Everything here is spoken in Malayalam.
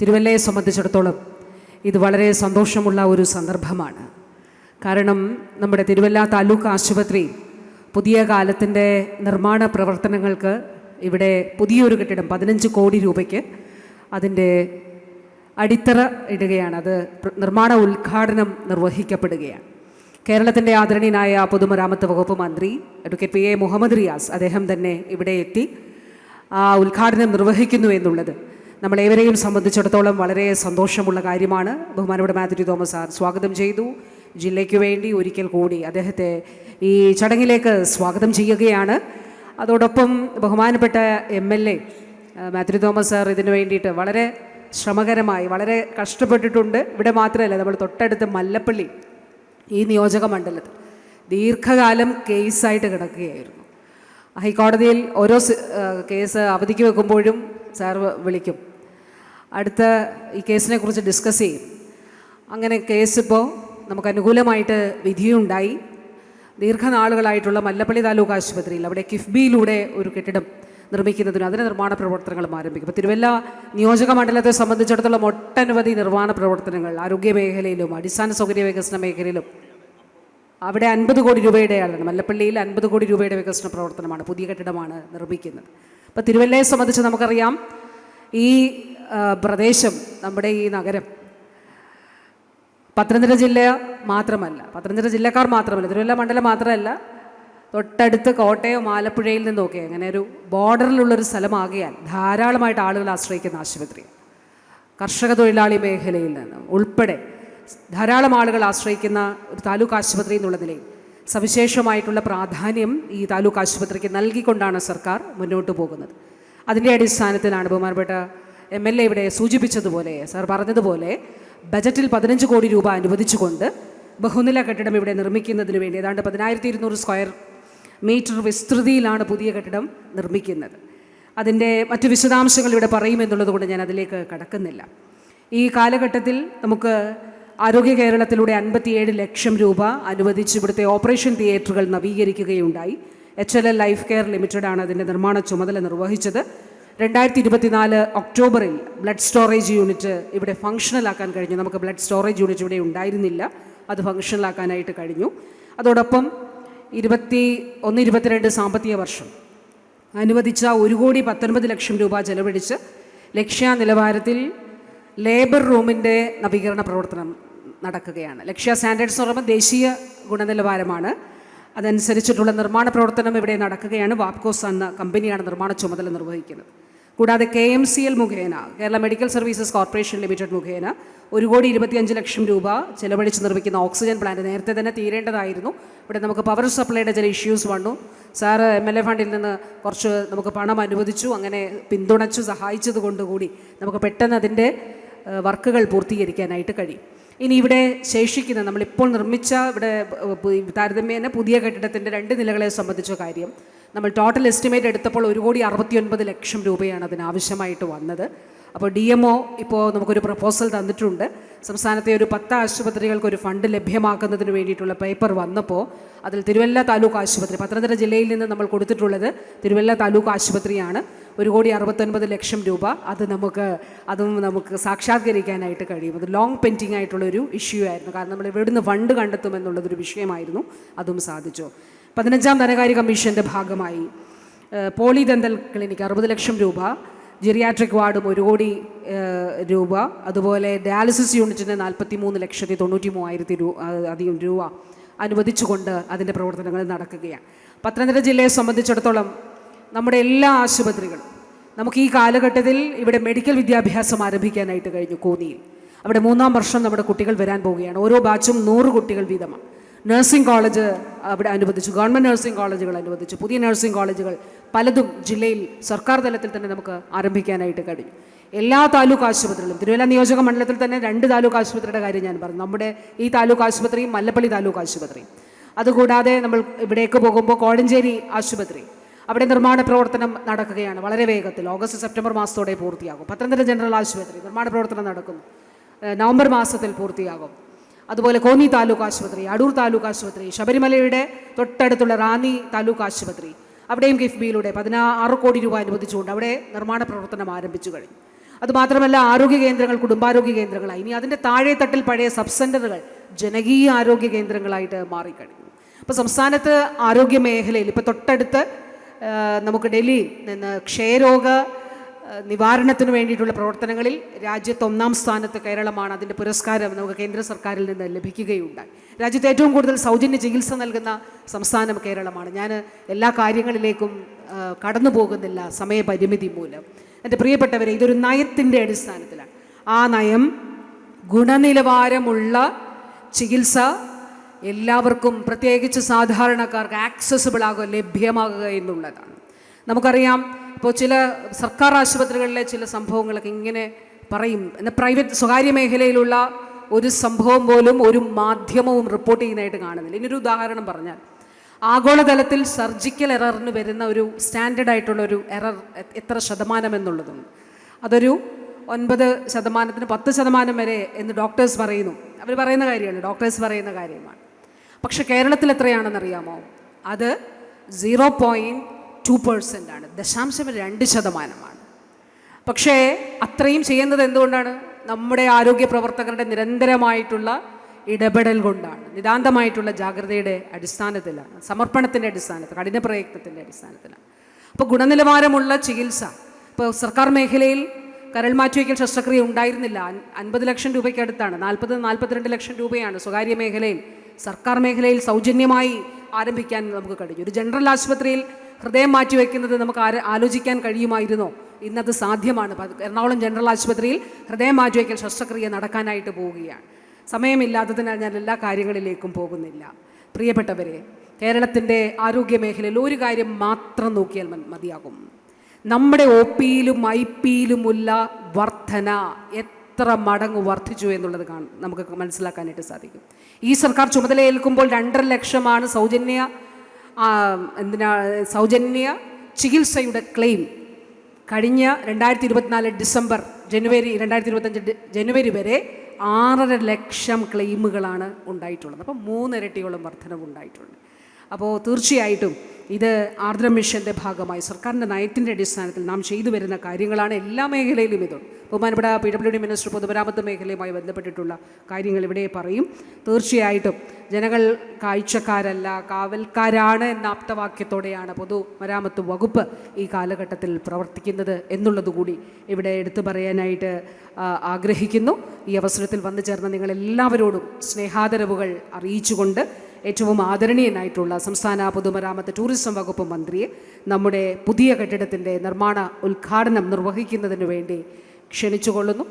തിരുവല്ലയെ സംബന്ധിച്ചിടത്തോളം ഇത് വളരെ സന്തോഷമുള്ള ഒരു സന്ദർഭമാണ്. കാരണം നമ്മുടെ തിരുവല്ല താലൂക്ക് ആശുപത്രി പുതിയ കാലത്തിന്റെ നിർമ്മാണ പ്രവർത്തനങ്ങൾക്ക് ഇവിടെ പുതിയൊരു കെട്ടിടം പതിനഞ്ച് കോടി രൂപയ്ക്ക് അതിന്റെ അടിത്തറ ഇടുകയാണ്. അത് നിർമ്മാണ ഉദ്ഘാടനം നിർവഹിക്കപ്പെടുകയാണ്. കേരളത്തിന്റെ ആദരണീയനായ പൊതുമരാമത്ത് വകുപ്പ് മന്ത്രി advocate P A Muhammad Riyas അദ്ദേഹം തന്നെ ഇവിടെ എത്തി ആ ഉദ്ഘാടനം നിർവഹിക്കുന്നു എന്നുള്ളത്. നമ്മളേവരെയും സംബന്ധിച്ചിടത്തോളം വളരെ സന്തോഷമുള്ള കാര്യമാണ്. ബഹുമാനപ്പെട്ട മാത്യു തോമസ് സാർ സ്വാഗതം ചെയ്തു. ജില്ലയ്ക്ക് വേണ്ടി ഒരിക്കൽ കൂടി അദ്ദേഹത്തെ ഈ ചടങ്ങിലേക്ക് സ്വാഗതം ചെയ്യുകയാണ്. അതോടൊപ്പം ബഹുമാനപ്പെട്ട M L A Mathew Thomas sir ഇതിനു വേണ്ടിയിട്ട് വളരെ ശ്രമകരമായി വളരെ കഷ്ടപ്പെട്ടിട്ടുണ്ട്. ഇവിടെ മാത്രമല്ല നമ്മൾ തൊട്ടടുത്ത് മല്ലപ്പള്ളി ഈ നിയോജക മണ്ഡലത്തിൽ ദീർഘകാലം കേസായിട്ട് കിടക്കുകയായിരുന്നു. ഹൈക്കോടതിയിൽ ഓരോ കേസ് അവധിക്ക് വെക്കുമ്പോഴും സാർ വിളിക്കും. അടുത്ത ഈ കേസിനെ കുറിച്ച് ഡിസ്കസ് ചെയ്യും. അങ്ങനെ കേസ് ഇപ്പോൾ നമുക്ക് അനുകൂലമായിട്ട് വിധിയുണ്ടായി. ദീർഘനാളുകളായിട്ടുള്ള മല്ലപ്പള്ളി താലൂക്ക് ആശുപത്രിയിൽ അവിടെ കിഫ്ബിയിലൂടെ ഒരു കെട്ടിടം നിർമ്മിക്കുന്നതിനും അതിന് നിർമ്മാണ പ്രവർത്തനങ്ങളും ആരംഭിക്കും. ഇപ്പോൾ തിരുവല്ല നിയോജക മണ്ഡലത്തെ സംബന്ധിച്ചിടത്തോളം ഒട്ടനവധി നിർമ്മാണ പ്രവർത്തനങ്ങൾ ആരോഗ്യ മേഖലയിലും അടിസ്ഥാന സൗകര്യ വികസന മേഖലയിലും. അവിടെ അൻപത് കോടി രൂപയുടെയാണ് മല്ലപ്പള്ളിയിൽ അൻപത് കോടി രൂപയുടെ വികസന പ്രവർത്തനമാണ് പുതിയ കെട്ടിടമാണ് നിർമ്മിക്കുന്നത്. അപ്പോൾ തിരുവല്ലയെ സംബന്ധിച്ച് നമുക്കറിയാം ഈ പ്രദേശം നമ്മുടെ ഈ നഗരം. പത്തനംതിട്ട ജില്ല മാത്രമല്ല പത്തനംതിട്ട ജില്ലക്കാർ മാത്രമല്ല തിരുവല്ല മണ്ഡലം മാത്രമല്ല തൊട്ടടുത്ത് കോട്ടയം ആലപ്പുഴയിൽ നിന്നൊക്കെ അങ്ങനെ ഒരു ബോർഡറിലുള്ളൊരു സ്ഥലമാകിയാൽ ധാരാളമായിട്ട് ആളുകൾ ആശ്രയിക്കുന്ന ആശുപത്രി. കർഷക തൊഴിലാളി മേഖലയിൽ നിന്ന് ഉൾപ്പെടെ ധാരാളം ആളുകൾ ആശ്രയിക്കുന്ന ഒരു താലൂക്ക് ആശുപത്രി എന്നുള്ള നിലയിൽ സവിശേഷമായിട്ടുള്ള പ്രാധാന്യം ഈ താലൂക്ക് ആശുപത്രിക്ക് നൽകിക്കൊണ്ടാണ് സർക്കാർ മുന്നോട്ട് പോകുന്നത്. അതിന്റെ അടിസ്ഥാനത്തിലാണ് ബഹുമാനപ്പെട്ട എം എൽ എ ഇവിടെ സൂചിപ്പിച്ചതുപോലെ സാർ പറഞ്ഞതുപോലെ ബജറ്റിൽ പതിനഞ്ച് കോടി രൂപ അനുവദിച്ചുകൊണ്ട് ബഹുനില കെട്ടിടം ഇവിടെ നിർമ്മിക്കുന്നതിന് വേണ്ടി ഏതാണ്ട് പതിനായിരത്തി ഇരുന്നൂറ് സ്ക്വയർ മീറ്റർ വിസ്തൃതിയിലാണ് പുതിയ കെട്ടിടം നിർമ്മിക്കുന്നത്. അതിന്റെ മറ്റ് വിശദാംശങ്ങൾ ഇവിടെ പറയുമെന്നുള്ളത് കൊണ്ട് ഞാൻ അതിലേക്ക് കടക്കുന്നില്ല. ഈ കാലഘട്ടത്തിൽ നമുക്ക് ആരോഗ്യ കേരളത്തിലൂടെ അൻപത്തിയേഴ് ലക്ഷം രൂപ അനുവദിച്ച് ഇവിടുത്തെ ഓപ്പറേഷൻ തിയേറ്ററുകൾ നവീകരിക്കുകയുണ്ടായി. H L L life care ലിമിറ്റഡാണ് അതിന്റെ നിർമ്മാണ ചുമതല നിർവഹിച്ചത്. രണ്ടായിരത്തി ഇരുപത്തിനാല് ഒക്ടോബറിൽ ബ്ലഡ് സ്റ്റോറേജ് യൂണിറ്റ് ഇവിടെ ഫങ്ഷണലാക്കാൻ കഴിഞ്ഞു. നമുക്ക് ബ്ലഡ് സ്റ്റോറേജ് യൂണിറ്റ് ഇവിടെ ഉണ്ടായിരുന്നില്ല. അത് ഫങ്ഷണലാക്കാനായിട്ട് കഴിഞ്ഞു. അതോടൊപ്പം ഇരുപത്തി ഒന്ന് ഇരുപത്തിരണ്ട് സാമ്പത്തിക വർഷം അനുവദിച്ച ഒരു കോടി പത്തൊൻപത് ലക്ഷം രൂപ ചെലവഴിച്ച് ലക്ഷ്യ നിലവാരത്തിൽ ലേബർ റൂമിന്റെ നവീകരണ പ്രവർത്തനം നടക്കുകയാണ്. ലക്ഷ്യ സ്റ്റാൻഡേർഡ്സ് എന്ന് പറയുമ്പോൾ ദേശീയ ഗുണനിലവാരമാണ്. അതനുസരിച്ചിട്ടുള്ള നിർമ്മാണ പ്രവർത്തനം ഇവിടെ നടക്കുകയാണ്. വാപ്കോസ് എന്ന കമ്പനിയാണ് നിർമ്മാണ ചുമതല നിർവഹിക്കുന്നത്. കൂടാതെ കെ എം സി എൽ മുഖേന Kerala medical services corporation limited മുഖേന ഒരു കോടി ഇരുപത്തിയഞ്ച് ലക്ഷം രൂപ ചെലവഴിച്ച് നിർമ്മിക്കുന്ന ഓക്സിജൻ പ്ലാന്റ് നേരത്തെ തന്നെ തീരേണ്ടതായിരുന്നു. ഇവിടെ നമുക്ക് പവർ സപ്ലൈയുടെ ചില ഇഷ്യൂസ് വന്നു. സാറ് എം എൽ എ ഫണ്ടിൽ നിന്ന് കുറച്ച് നമുക്ക് പണം അനുവദിച്ചു അങ്ങനെ പിന്തുണച്ചു സഹായിച്ചത് കൊണ്ടുകൂടി നമുക്ക് പെട്ടെന്ന് അതിന്റെ വർക്കുകൾ പൂർത്തീകരിക്കാനായിട്ട് കഴിയും. ഇനി ഇവിടെ ശേഷിക്കുന്ന നമ്മളിപ്പോൾ നിർമ്മിച്ച ഇവിടെ താരതമ്യേന പുതിയ കെട്ടിടത്തിന്റെ രണ്ട് നിലകളെ സംബന്ധിച്ച കാര്യം. നമ്മൾ ടോട്ടൽ എസ്റ്റിമേറ്റ് എടുത്തപ്പോൾ ഒരു കോടി അറുപത്തി ഒൻപത് ലക്ഷം രൂപയാണ് അതിനാവശ്യമായിട്ട് വന്നത്. അപ്പോൾ ഡി എം ഒ ഇപ്പോൾ നമുക്കൊരു പ്രപ്പോസൽ തന്നിട്ടുണ്ട്. സംസ്ഥാനത്തെ ഒരു പത്ത് ആശുപത്രികൾക്ക് ഒരു ഫണ്ട് ലഭ്യമാക്കുന്നതിന് വേണ്ടിയിട്ടുള്ള പേപ്പർ വന്നപ്പോൾ അതിൽ തിരുവല്ല താലൂക്ക് ആശുപത്രി പത്തനംതിട്ട ജില്ലയിൽ നിന്ന് നമ്മൾ കൊടുത്തിട്ടുള്ളത് തിരുവല്ല താലൂക്ക് ആശുപത്രിയാണ്. ഒരു കോടി അറുപത്തൊൻപത് ലക്ഷം രൂപ അത് നമുക്ക് അതും നമുക്ക് സാക്ഷാത്കരിക്കാനായിട്ട് കഴിയും. അത് ലോങ് പെൻഡിങ് ആയിട്ടുള്ളൊരു ഇഷ്യൂ ആയിരുന്നു. കാരണം നമ്മൾ എവിടുന്ന് ഫണ്ട് കണ്ടെത്തും എന്നുള്ളതൊരു വിഷയമായിരുന്നു. അതും സാധിച്ചു. പതിനഞ്ചാം ധനകാര്യ കമ്മീഷന്റെ ഭാഗമായി പോളി ദന്തൽ ക്ലിനിക്ക് അറുപത് ലക്ഷം രൂപ ജെറിയാട്രിക് വാർഡും ഒരു കോടി രൂപ അതുപോലെ ഡയാലിസിസ് യൂണിറ്റിന് നാൽപ്പത്തി മൂന്ന് ലക്ഷത്തി തൊണ്ണൂറ്റി മൂവായിരത്തി രൂപ അധികം രൂപ അനുവദിച്ചുകൊണ്ട് അതിന്റെ പ്രവർത്തനങ്ങൾ നടക്കുകയാണ്. പത്തനംതിട്ട ജില്ലയെ സംബന്ധിച്ചിടത്തോളം നമ്മുടെ എല്ലാ ആശുപത്രികളും നമുക്ക് ഈ കാലഘട്ടത്തിൽ ഇവിടെ മെഡിക്കൽ വിദ്യാഭ്യാസം ആരംഭിക്കാനായിട്ട് കഴിഞ്ഞു കോന്നിയിൽ. അവിടെ മൂന്നാം വർഷം നമ്മുടെ കുട്ടികൾ വരാൻ പോവുകയാണ്. ഓരോ ബാച്ചും നൂറ് കുട്ടികൾ വീതമാണ്. നഴ്സിംഗ് കോളേജ് അവിടെ അനുവദിച്ചു. ഗവൺമെന്റ് നഴ്സിംഗ് കോളേജുകൾ അനുവദിച്ചു. പുതിയ നഴ്സിംഗ് കോളേജുകൾ പലതും ജില്ലയിൽ സർക്കാർ തലത്തിൽ തന്നെ നമുക്ക് ആരംഭിക്കാനായിട്ട് കഴിഞ്ഞു. എല്ലാ താലൂക്ക് ആശുപത്രികളും തിരുവല്ല നിയോജക മണ്ഡലത്തിൽ തന്നെ രണ്ട് താലൂക്ക് ആശുപത്രിയുടെ കാര്യം ഞാൻ പറഞ്ഞു. നമ്മുടെ ഈ താലൂക്ക് ആശുപത്രിയും മല്ലപ്പള്ളി താലൂക്ക് ആശുപത്രി അതുകൂടാതെ നമ്മൾ ഇവിടേക്ക് പോകുമ്പോൾ കോഴഞ്ചേരി ആശുപത്രി അവിടെ നിർമ്മാണ പ്രവർത്തനം നടക്കുകയാണ് വളരെ വേഗത്തിൽ. ഓഗസ്റ്റ് സെപ്റ്റംബർ മാസത്തോടെ പൂർത്തിയാകും. പത്തനംതിട്ട ജനറൽ ആശുപത്രി നിർമ്മാണ പ്രവർത്തനം നടക്കുന്നു. നവംബർ മാസത്തിൽ പൂർത്തിയാകും. അതുപോലെ കോന്നി താലൂക്ക് ആശുപത്രി അടൂർ താലൂക്ക് ആശുപത്രി ശബരിമലയുടെ തൊട്ടടുത്തുള്ള റാന്നി താലൂക്ക് ആശുപത്രി. അവിടെയും കിഫ്ബിയിലൂടെ പതിനാറ് കോടി രൂപ അനുവദിച്ചുകൊണ്ട് അവിടെ നിർമ്മാണ പ്രവർത്തനം ആരംഭിച്ചു കഴിഞ്ഞു. അതുമാത്രമല്ല ആരോഗ്യ കേന്ദ്രങ്ങൾ കുടുംബാരോഗ്യ കേന്ദ്രങ്ങളായി. ഇനി അതിന്റെ താഴെ തട്ടിൽ പഴയ സബ് സെന്ററുകൾ ജനകീയ ആരോഗ്യ കേന്ദ്രങ്ങളായിട്ട് മാറിക്കഴിഞ്ഞു. അപ്പോൾ സംസ്ഥാനത്ത് ആരോഗ്യ മേഖലയിൽ ഇപ്പോൾ തൊട്ടടുത്ത് നമുക്ക് ഡൽഹിയിൽ നിന്ന് ക്ഷയരോഗ നിവാരണത്തിന് വേണ്ടിയിട്ടുള്ള പ്രവർത്തനങ്ങളിൽ രാജ്യത്ത് ഒന്നാം സ്ഥാനത്ത് കേരളമാണ് അതിന്റെ പുരസ്കാരം നമുക്ക് കേന്ദ്ര സർക്കാരിൽ നിന്ന് ലഭിക്കുകയുണ്ടായി. രാജ്യത്ത് ഏറ്റവും കൂടുതൽ സൗജന്യ ചികിത്സ നൽകുന്ന സംസ്ഥാനം കേരളമാണ്. ഞാൻ എല്ലാ കാര്യങ്ങളിലേക്കും കടന്നു പോകുന്നില്ല സമയപരിമിതി മൂലം. എന്റെ പ്രിയപ്പെട്ടവരെ ഇതൊരു നയത്തിന്റെ അടിസ്ഥാനത്തിലാണ്. ആ നയം ഗുണനിലവാരമുള്ള ചികിത്സ എല്ലാവർക്കും പ്രത്യേകിച്ച് സാധാരണക്കാർക്ക് ആക്സസിബിൾ ആകുക ലഭ്യമാകുക എന്നുള്ളതാണ്. നമുക്കറിയാം ഇപ്പോൾ ചില സർക്കാർ ആശുപത്രികളിലെ ചില സംഭവങ്ങളൊക്കെ ഇങ്ങനെ പറയും. എന്നാൽ പ്രൈവറ്റ് സ്വകാര്യ മേഖലയിലുള്ള ഒരു സംഭവം പോലും ഒരു മാധ്യമവും റിപ്പോർട്ട് ചെയ്യുന്നതായിട്ട് കാണുന്നില്ല. ഇനിയൊരു ഉദാഹരണം പറഞ്ഞാൽ ആഗോളതലത്തിൽ സർജിക്കൽ എററിന് വരുന്ന ഒരു സ്റ്റാൻഡേർഡ് ആയിട്ടുള്ള ഒരു എറർ എത്ര ശതമാനം എന്നുള്ളതുണ്ട് അതൊരു ഒൻപത് ശതമാനത്തിന് പത്ത് ശതമാനം വരെ എന്ന് ഡോക്ടേഴ്സ് പറയുന്നു. അവർ പറയുന്ന കാര്യമാണ് ഡോക്ടേഴ്സ് പറയുന്ന കാര്യമാണ്. പക്ഷേ കേരളത്തിൽ എത്രയാണെന്നറിയാമോ? അത് സീറോ പോയിന്റ് ടു പേഴ്സന്റ് ആണ്. ദശാംശം രണ്ട് ശതമാനമാണ്. പക്ഷേ അത്രയും ചെയ്യുന്നത് എന്തുകൊണ്ടാണ്? നമ്മുടെ ആരോഗ്യ പ്രവർത്തകരുടെ നിരന്തരമായിട്ടുള്ള ഇടപെടൽ കൊണ്ടാണ്. നിതാന്തമായിട്ടുള്ള ജാഗ്രതയുടെ അടിസ്ഥാനത്തിലാണ്. സമർപ്പണത്തിന്റെ അടിസ്ഥാനത്തിൽ കഠിന പ്രയത്നത്തിന്റെ അടിസ്ഥാനത്തിലാണ്. അപ്പോൾ ഗുണനിലവാരമുള്ള ചികിത്സ. ഇപ്പോൾ സർക്കാർ മേഖലയിൽ കരൾ മാറ്റിവയ്ക്കൽ ശസ്ത്രക്രിയ ഉണ്ടായിരുന്നില്ല. അൻ- അൻപത് ലക്ഷം രൂപയ്ക്ക് അടുത്താണ്. നാൽപ്പത് നാൽപ്പത്തിരണ്ട് ലക്ഷം രൂപയാണ് സ്വകാര്യ മേഖലയിൽ സർക്കാർ മേഖലയിൽ സൗജന്യമായി ആരംഭിക്കാൻ നമുക്ക് കഴിഞ്ഞു. ഒരു ജനറൽ ആശുപത്രിയിൽ ഹൃദയം മാറ്റിവെക്കുന്നത് നമുക്ക് ആര് ആലോചിക്കാൻ കഴിയുമായിരുന്നോ? ഇന്നത് സാധ്യമാണ്. എറണാകുളം ജനറൽ ആശുപത്രിയിൽ ഹൃദയം മാറ്റിവെക്കൽ ശസ്ത്രക്രിയ നടക്കാനായിട്ട് പോവുകയാണ്. സമയമില്ലാത്തതിനാൽ ഞാൻ എല്ലാ കാര്യങ്ങളിലേക്കും പോകുന്നില്ല. പ്രിയപ്പെട്ടവരെ കേരളത്തിന്റെ ആരോഗ്യ മേഖലയിൽ ഒരു കാര്യം മാത്രം നോക്കിയാൽ മതിയാകും. നമ്മുടെ ഒ പിയിലും ഐ പിയിലുമുള്ള വർധന എത്ര മടങ്ങ് വർദ്ധിച്ചു എന്നുള്ളത് കാണും. നമുക്ക് മനസ്സിലാക്കാനായിട്ട് സാധിക്കും. ഈ സർക്കാർ ചുമതലയേൽക്കുമ്പോൾ രണ്ടര ലക്ഷമാണ് സൗജന്യ എന്തിനാ സൗജന്യ ചികിത്സയുടെ ക്ലെയിം കഴിഞ്ഞ രണ്ടായിരത്തി ഇരുപത്തിനാല് ഡിസംബർ ജനുവരി രണ്ടായിരത്തി ഇരുപത്തഞ്ച് ജനുവരി വരെ ആറര ലക്ഷം ക്ലെയിമുകളാണ് ഉണ്ടായിട്ടുള്ളത്. അപ്പം മൂന്നിരട്ടിയോളം വർധനവ് ഉണ്ടായിട്ടുണ്ട് അപ്പോൾ തീർച്ചയായിട്ടും ഇത് ആർദ്ര മിഷന്റെ ഭാഗമായി സർക്കാരിന്റെ നയത്തിന്റെ അടിസ്ഥാനത്തിൽ നാം ചെയ്തു വരുന്ന കാര്യങ്ങളാണ് എല്ലാ മേഖലയിലും ഇതുണ്ട്. ബഹുമാനപ്പെട്ട പി ഡബ്ല്യു ഡി മിനിസ്റ്റർ പൊതുമരാമത്ത് മേഖലയുമായി ബന്ധപ്പെട്ടിട്ടുള്ള കാര്യങ്ങൾ ഇവിടെ പറയും. തീർച്ചയായിട്ടും ജനങ്ങൾ കാഴ്ചക്കാരല്ല കാവൽക്കാരാണ് എന്ന ആപ്തവാക്യത്തോടെയാണ് പൊതുമരാമത്ത് വകുപ്പ് ഈ കാലഘട്ടത്തിൽ പ്രവർത്തിക്കുന്നത് എന്നുള്ളതുകൂടി ഇവിടെ എടുത്തു പറയാനായിട്ട് ആഗ്രഹിക്കുന്നു. ഈ അവസരത്തിൽ വന്നു ചേർന്ന നിങ്ങളെല്ലാവരോടും സ്നേഹാദരവുകൾ അറിയിച്ചുകൊണ്ട് ഏറ്റവും ആദരണീയനായിട്ടുള്ള സംസ്ഥാന പൊതുമരാമത്ത് ടൂറിസം വകുപ്പ് മന്ത്രി നമ്മുടെ പുതിയ കെട്ടിടത്തിന്റെ നിർമ്മാണ ഉദ്ഘാടനം നിർവഹിക്കുന്നതിന് വേണ്ടി ക്ഷണിച്ചുകൊള്ളുന്നു.